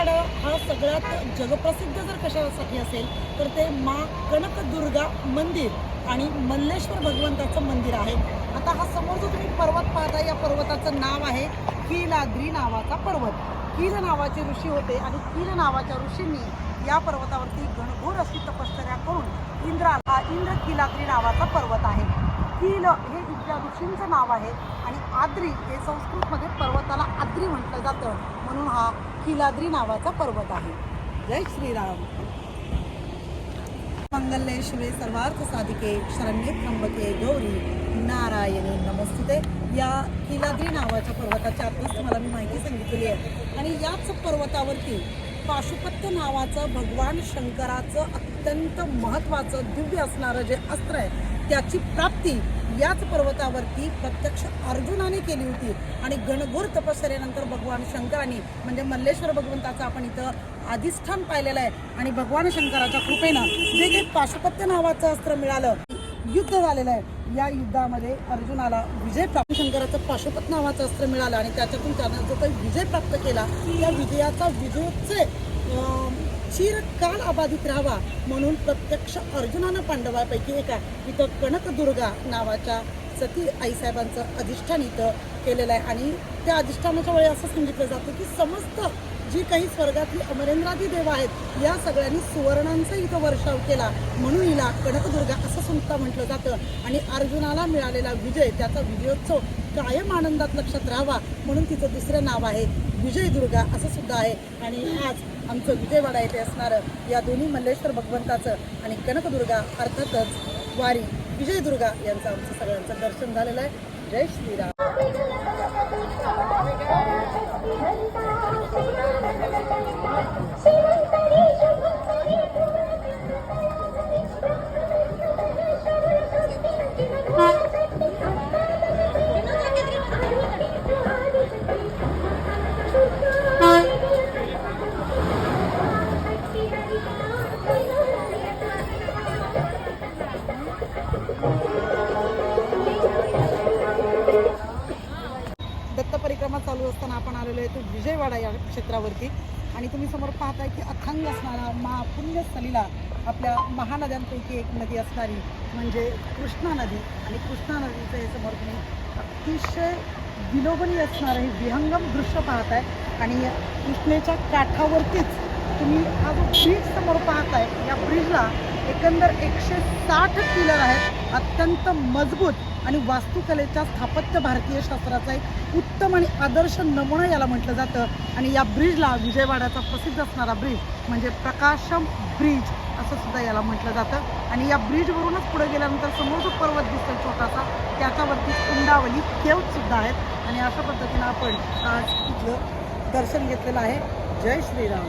हा सगळ्यात जगप्रसिद्ध जर कशासाठी असेल तर ते मा कनकदुर्गा मंदिर आणि मल्लेश्वर भगवंताचं मंदिर आहे. आता हा समोर जो तुम्ही पर्वत पाहता या पर्वताचं नाव आहे किलाद्री नावाचा पर्वत. किल नावाचे ऋषी होते आणि किल नावाच्या ऋषींनी या पर्वतावरती घनघोर अशी तपश्चर्या करून इंद्रा हा इंद्र किलाद्री नावाचा पर्वत आहे. कील हे त्या ऋषींचं नाव आहे आणि आद्री हे संस्कृतमध्ये पर्वताला आद्री म्हटलं जातं. म्हणून हा किलाद्री नावाचा पर्वत आहे. जय श्रीराम. मंगल्ये शिवे सर्वार्थ साधिके शरण्ये त्र्यंबके गौरी नारायणी नमस्ते. या किलाद्री नावाच्या पर्वताच्या आतच तुम्हाला मी माहिती सांगितलेली आहे. आणि याच पर्वतावरती पाशुपत्य नावाचं भगवान शंकराचं अत्यंत महत्त्वाचं दिव्य असणारं जे अस्त्र आहे त्याची प्राप्ती याच पर्वतावरती प्रत्यक्ष अर्जुनाने केली होती. आणि गणघोर तपश्चर्यानंतर भगवान शंकराने म्हणजे मल्लेश्वर भगवंताचं आपण इथं अधिष्ठान पाहिलेलं आहे. आणि भगवान शंकराच्या कृपेनं जे काही पाशुपत्य नावाचं अस्त्र मिळालं युद्ध झालेलं आहे. या युद्धामध्ये अर्जुनाला विजय प्राप्त शंकराचं पाशुपत नावाचं अस्त्र मिळालं आणि त्याच्यातून त्यानं जो काही विजय प्राप्त केला त्या विजयाचा विजयोत्सव चिरकाल अबाधित राहावा म्हणून प्रत्यक्ष अर्जुनानं पांडवापैकी एका इथं कनकदुर्गा नावाच्या सती आईसाहेबांचं अधिष्ठान इथं केलेलं आहे. आणि त्या अधिष्ठानाच्या वेळी असं सांगितलं जातं की समस्त जी काही स्वर्गातली अमरेंद्रादी देव आहेत या सगळ्यांनी सुवर्णांचा इथं वर्षाव केला म्हणून हिला कनकदुर्गा असं सुद्धा म्हटलं जातं. आणि अर्जुनाला मिळालेला विजय त्याचा विजयोत्सव कायम आनंदात लक्षात राहावा म्हणून तिचं दुसरं नाव आहे विजयदुर्गा असं सुद्धा आहे. आणि आज आमचं विजयवाडा येथे असणारं या दोन्ही मल्लेश्वर भगवंताचं आणि कनकदुर्गा अर्थातच वारी विजयदुर्गा यांचं आमचं सगळ्यांचं दर्शन झालेलं आहे. जय श्रीराम. या क्षेत्रावरती. आणि तुम्ही समोर पाहताय की अथांग असणारा मा पुण्यस्थलीला आपल्या महानद्यांपैकी एक नदी असणारी म्हणजे कृष्णा नदी. आणि कृष्णा नदीचं हे समोर तुम्ही अतिशय विलोभनीय असणारं हे विहंगम दृश्य पाहताय. आणि कृष्णेच्या काठावरतीच तुम्ही हा जो ब्रिज समोर पाहताय या ब्रिजला एकंदर एकशे साठ पिलर आहेत. अत्यंत मजबूत आणि वास्तुकलेच्या स्थापत्य भारतीय शास्त्राचा एक उत्तम आणि आदर्श नमुना याला म्हटलं जातं. आणि या ब्रिजला विजयवाड्याचा प्रसिद्ध असणारा ब्रिज म्हणजे प्रकाशम ब्रिज असं सुद्धा याला म्हटलं जातं. आणि या ब्रिजवरूनच पुढे गेल्यानंतर समोर जो पर्वत दिसतो छोटासा. त्याच्यावरती कुंडावली केव सुद्धा आहेत. आणि अशा पद्धतीनं आपण आज दर्शन घेतलेलं आहे. जय श्रीराम.